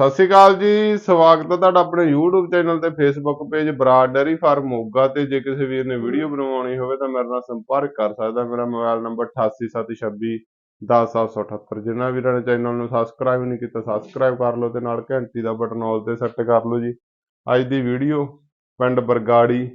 ਸਤਿ ਸ਼੍ਰੀ ਅਕਾਲ ਜੀ, ਸਵਾਗਤ ਹੈ ਤੁਹਾਡਾ ਆਪਣੇ YouTube ਚੈਨਲ ਤੇ Facebook page Brar dairy farm Moga ਤੇ। ਜੇ ਕਿਸੇ ਵੀਰ ਨੇ ਵੀਡੀਓ ਬਣਵਾਉਣੀ ਹੋਵੇ ਤਾਂ ਮੇਰੇ ਨਾਲ ਸੰਪਰਕ ਕਰ ਸਕਦਾ। ਮੇਰਾ ਮੋਬਾਈਲ ਨੰਬਰ 8876 10778 ਜਿਨ੍ਹਾਂ ਵੀਰਾਂ ਨੇ ਚੈਨਲ ਨੂੰ ਸਬਸਕ੍ਰਾਈਬ ਨਹੀਂ ਕੀਤਾ ਸਬਸਕ੍ਰਾਈਬ ਕਰ ਲਓ ਤੇ ਨਾਲ ਘੰਟੀ ਦਾ ਬਟਨ ਆਲ ਤੇ ਸੈੱਟ ਕਰ ਲਓ ਜੀ। ਅੱਜ ਦੀ ਵੀਡੀਓ ਪਿੰਡ ਬਰਗਾੜੀ,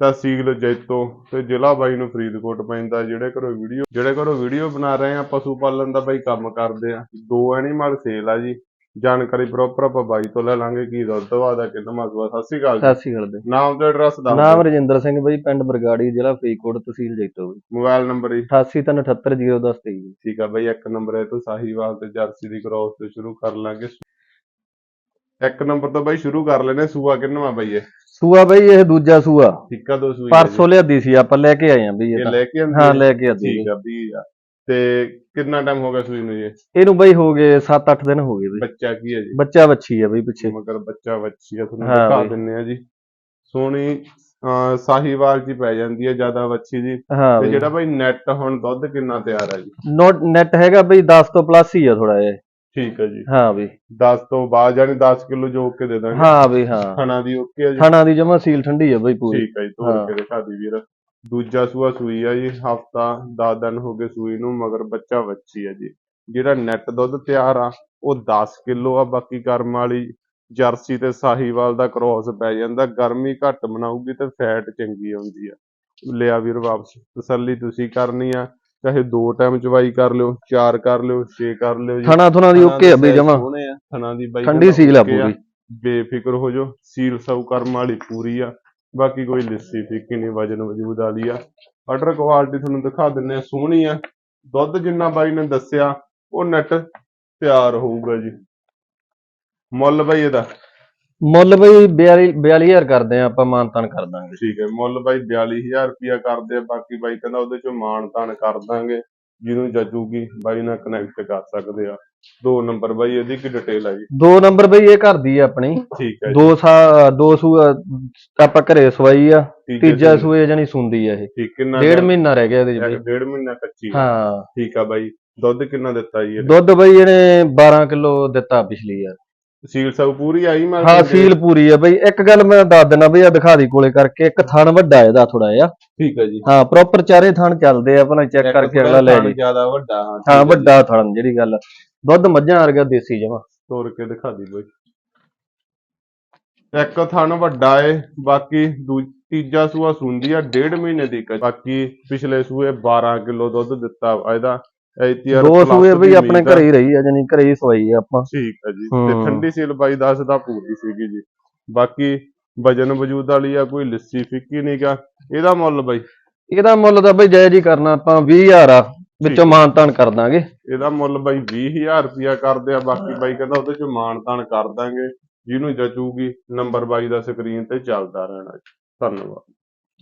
ਤਹਿਸੀਲ ਜੈਤੋ ਤੇ ਜ਼ਿਲ੍ਹਾ ਬਾਈ ਨੂੰ ਫਰੀਦਕੋਟ ਪੈਂਦਾ। ਜਿਹੜੇ ਘਰੋਂ ਵੀਡੀਓ ਜਿਹੜੇ ਘਰੋਂ ਵੀਡੀਓ ਬਣਾ ਰਹੇ ਆ, ਪਸ਼ੂ ਪਾਲਣ ਦਾ ਬਾਈ ਕੰਮ ਕਰਦੇ ਆ। ਦੋ ਐਨੀਮਲ ਸੇਲ ਆ ਜੀ। ਜਾਣਕਾਰੀ ਪ੍ਰੋਪਰ ਆਪਾਂ ਬਾਈ ਤੋਂ ਲੈ ਲਾਂਗੇ ਕੀ ਦੁੱਧ ਵਾਦਾ ਕਿੰਨਾ ਮਸਵਾ ਸਤਿ ਸ਼੍ਰੀ ਅਕਾਲ ਜੀ। ਸਤਿ ਸ਼੍ਰੀ ਅਕਾਲ ਜੀ। ਨਾਮ ਤੇ ਐਡਰੈਸ ਦੱਸ ਨਾਮ ਰਜਿੰਦਰ ਸਿੰਘ ਬਈ ਪਿੰਡ ਬਰਗਾੜੀ ਜ਼ਿਲ੍ਹਾ ਫਰੀਦਕੋਟ ਤਹਿਸੀਲ ਜੈਤੋ ਬਈ। ਮੋਬਾਈਲ ਨੰਬਰ ਹੀ 8837801023 ਜੀ ਠੀਕ ਆ ਬਈ ਇੱਕ ਨੰਬਰ ਹੈ ਤੋਂ ਸਾਹੀਵਾਲ ਤੇ ਜਰਸੀ ਦੀ ਕ੍ਰੋਸ ਤੇ ਸ਼ੁਰੂ ਕਰ ਲਾਂਗੇ। ਇੱਕ ਨੰਬਰ ਤੋਂ ਬਈ ਸ਼ੁਰੂ ਕਰ ਲੈਨੇ ਸੂਆ ਕਿੰਨਵਾ ਬਈ ਇਹ? ਸੂਆ ਬਈ ਇਹ ਦੂਜਾ ਸੂਆ। ਟਿੱਕਾ ਦੋ ਸੂਈ ਪਰਸੋਂ ਲਿਆਦੀ ਸੀ ਆਪਾਂ ਲੈ ਕੇ ਆਏ ਆ ਬਈ ਇਹ ਇਹ ਤਾਂ। ਲੈ ਕੇ ਆਂਦੀ ਹਾਂ ਹੈ? ਲੈ ਕੇ ਆਦੀ ਠੀਕ ਆ ਵੀ ਆ ਤੇ ਕਿੰਨਾ ਟਾਈਮ ਹੋ ਗਿਆ ਸੂਈ ਨੂੰ ਜੀ? ਇਹਨੂੰ ਬਈ ਹੋ ਗਏ 7-8 ਦਿਨ ਹੋ ਗਏ ਬਈ। ਬੱਚਾ ਕੀ ਹੈ ਜੀ? ਬੱਚਾ ਬੱਚੀ ਆ ਬਈ ਪਿੱਛੇ। ਮਗਰ ਬੱਚਾ ਵੱਛੀ ਆ ਤੁਹਾਨੂੰ ਹਾਂ ਦਿਖਾ ਬਈ। ਦਿੰਨੇ ਆ ਜੀ। ਸੋਹਣੀ ਅਹ ਸਾਹੀਵਾਲ ਹੀ ਪੈ ਜਾਂਦੀ ਹੈ ਜ਼ਿਆਦਾ ਵੱਛੀ ਜੀ। ਹਾਂ ਤੇ ਜਿਹੜਾ ਬਈ ਨੈਟ ਹੁਣ ਦੁੱਧ ਕਿੰਨਾ ਤਿਆਰ ਹੈ ਜੀ? ਨੋਟ ਨੈਟ ਹੈਗਾ ਬਈ 10 ਤੋਂ ਪਲੱਸ ਹੀ ਆ ਥੋੜਾ ਜਿਹਾ। ਠੀਕ ਹੈ ਜੀ। ਹਾਂ ਬਈ। 10 ਤੋਂ ਬਾਅਦ ਯਾਨੀ 10 ਕਿਲੋ ਜੋ ਕੇ ਦੇ ਦਾਂਗੇ। ਹਾਂ ਬਈ ਹਾਂ। ਖਾਣਾ ਦੀ ਓਕੇ ਹੈ ਜੀ। ਥਾਣਾ ਦੀ ਜਮਾ ਸੀਲ ਠੰਡੀ ਆ ਬਈ ਪੂਰੀ। ਠੀਕ ਹੈ ਜੀ ਤੋੜ ਹਾਂ। ਕੇ ਦਿਖਾ ਦੀ ਵੀਰ। ਦੂਜਾ ਸੂਆ ਸੂਈ ਆ ਜੀ ਹਫਤਾ 10 ਦਿਨ ਹੋ ਗਏ ਸੂਈ ਨੂੰ ਮਗਰ ਬੱਚਾ ਵੱਛੀ ਆ ਜੀ। ਜਿਹੜਾ ਨੈਟ ਦੁੱਧ ਤਿਆਰ ਆ ਉਹ 10 ਕਿਲੋ ਆ ਬਾਕੀ ਕਰਮ ਵਾਲੀ ਜਰਸੀ ਤੇ ਸਾਹੀਵਾਲ ਦਾ ਕ੍ਰੋਸ ਪੈ ਜਾਂਦਾ। ਗਰਮੀ ਘੱਟ ਬਣਾਉਗੀ ਤੇ ਫੈਟ ਚੰਗੀ ਆਉਂਦੀ ਆ। ਲਿਆ ਵੀਰ ਵਾਪਸ ਤਸੱਲੀ ਤੁਸੀਂ ਕਰਨੀ ਆ ਚਾਹੇ ਦੋ ਟਾਈਮ ਚਵਾਈ ਕਰ ਲਿਓ ਚਾਰ ਕਰ ਲਿਓ ਛੇ ਕਰ ਲਿਓ ਜੀ। ਥਾਣਾ ਥੁਣਾ ਦੀ ਓਕੇ ਆ ਬਈ ਜਮਾ। ਸੋਹਣੇ ਆ। ਥਣਾ ਦੀ ਬਾਈ ਠੰਡੀ ਸੀਲ ਆ ਪੂਰੀ। ਬੇਫਿਕਰ ਹੋ ਜਾਓ ਸੀਲ ਸੌ ਕਰਮ ਵਾਲੀ ਪੂਰੀ ਆ। ਬਾਕੀ ਕੋਈ ਲਿੱਸੀ ਫਿੱਕੀ ਨਹੀਂ ਵਜਨ ਵਜੂਦ ਵਾਲੀ ਆ। ਆਰਡਰ ਕੁਆਲਿਟੀ ਤੁਹਾਨੂੰ ਦਿਖਾ ਦਿੰਨੇ ਆ ਸੋਹਣੀ ਆ। ਦੁੱਧ ਜਿੰਨਾ ਬਾਈ ਨੇ ਦੱਸਿਆ ਉਹ ਨੈਟ ਤਿਆਰ ਹੋਊਗਾ ਜੀ। ਮੁੱਲ ਬਾਈ ਇਹਦਾ? ਮੁੱਲ ਬਈ 42 42000 ਕਰਦੇ ਆ ਆਪਾਂ ਮਾਨਤਾਨ ਕਰ ਦਾਂਗੇ। ਠੀਕ ਹੈ ਮੁੱਲ ਬਾਈ 42000 ਰੁਪਿਆ ਕਰਦੇ ਆ ਬਾਕੀ ਬਾਈ ਕਹਿੰਦਾ ਉਹਦੇ ਚੋਂ ਮਾਣ ਤਾਣ ਕਰ ਦਾਂਗੇ। ਜਿਹਨੂੰ ਜੱਜੂਗੀ ਬਾਈ ਨਾਲ ਕਨੈਕਟ ਕਰ ਸਕਦੇ ਆ। ਦੋ ਨੰਬਰ ਬਾਈ ਇਹਦੀ ਕੀ ਡਿਟੇਲ ਆ ਜੀ? ਦੋ ਨੰਬਰ ਬਈ ਇਹ ਘਰ ਦੀ ਆ ਆਪਣੀ। ਠੀਕ ਹੈ ਜੀ। ਦੋ ਸਾ ਦੋ ਸੂ ਆਪਾਂ ਘਰੇ ਸਵਾਈ ਆ ਤੀਜੇ ਤੀਜਾ ਸੂਏ- ਸੂਏ ਜਾਨੀ ਸੁੰਦੀ ਆ ਇਹ। ਠੀਕ ਕਿੰਨਾ ਡੇਢ? ਮਹੀਨਾ ਰਹਿ ਗਿਆ ਇਹਦੇ ਚ ਬਈ। ਡੇਢ ਮਹੀਨਾ ਕੱਚੀ। ਹਾਂ। ਠੀਕ ਆ ਬਾਈ। ਦੁੱਧ ਕਿੰਨਾ ਦਿੱਤਾ ਜੀ ਇਹਨੇ? ਦੁੱਧ ਬਈ ਇਹਨੇ 12 ਕਿਲੋ ਦਿੱਤਾ ਪਿਛਲੀ ਯਾਰ ਸੀਲ ਸਭ ਪੂਰੀ ਆਈ ਮੈਂ ਹਾਂ ਸੀਲ ਪੂਰੀ ਆ ਬਈ। ਇੱਕ ਗੱਲ ਮੈਂ ਦੱਸ ਦਿੰਦਾ ਬਈ ਆ ਦਿਖਾ ਦੀ ਕੋਲੇ ਕਰਕੇ। ਇੱਕ ਥਣ ਵੱਡਾ ਇਹਦਾ ਥੋੜਾ ਜਿਹਾ। ਠੀਕ ਹੈ ਜੀ। ਹਾਂ ਪ੍ਰੋਪਰ ਚਾਰੇ ਥਣ ਚੱਲਦੇ ਆ ਆਪਣਾ ਚੈੱਕ ਕਰਕੇ ਅਗਲਾ ਲੈ ਲਈ ਜ਼ਿਆਦਾ ਵੱਡਾ ਹਾਂ ਹਾਂ ਵੱਡਾ ਥਣ ਜਿਹੜੀ ਗੱਲ ਦੁੱਧ ਮੱਝਾਂ ਵਰਗਾ ਦੇਸੀ ਜਮਾ। ਤੋੜ ਕੇ ਦਿਖਾ ਦੀ ਬਾਈ। ਇੱਕ ਥਣ ਵੱਡਾ ਏ ਬਾਕੀ ਤੀਜਾ ਸੂਆ ਸੁੰਦੀ ਆ ਡੇਢ ਮਹੀਨੇ ਦੀ। ਬਾਕੀ ਪਿਛਲੇ ਸੂਏ 12 ਕਿਲੋ ਦੁੱਧ ਦਿੱਤਾ ਇਹਦਾ। ਐਤੀਆਰ ਦੋ ਸੂਏ ਦੀ ਆਪਣੇ ਆ। ਘਰੇ ਹੀ ਰਹੀ ਆ ਜਾਨੀ ਘਰੇ ਹੀ ਸਵਾਈ ਆ ਆਪਾਂ। ਠੀਕ ਹੈ ਜੀ ਤੇ। ਠੰਡੀ ਸੀਲ ਬਾਈ ਦੱਸਦਾ ਪੂਰੀ ਸੀਗੀ ਜੀ। ਬਾਕੀ ਵਜਨ ਵਜੂਦ ਵਾਲੀ ਆ ਕੋਈ ਲੱਸੀ ਫਿੱਕੀ ਨਹੀਂਗਾ ਇਹਦਾ ਮੁੱਲ ਬਾਈ? ਇਹਦਾ ਮੁੱਲ ਤਾਂ ਬਈ ਜਾਇਜ਼ ਹੀ ਕਰਨਾ ਆਪਾਂ 20000 ਆ ਵਿੱਚੋਂ ਮਾਨਤਾਨ ਕਰ ਦਾਂਗੇ। ਇਹਦਾ ਮੁੱਲ ਬਾਈ 20000 ਰੁਪਿਆ ਕਰਦੇ ਆ ਬਾਕੀ ਬਾਈ ਕਹਿੰਦਾ ਉਹਦੇ ਚ ਮਾਣ ਤਾਣ ਕਰ ਦਾਂਗੇ। ਜਿਹਨੂੰ ਜਚੂਗੀ ਨੰਬਰ ਬਾਈ ਦਾ ਸਕਰੀਨ ਤੇ ਚੱਲਦਾ ਰਹਿਣਾ ਜੀ। ਧੰਨਵਾਦ।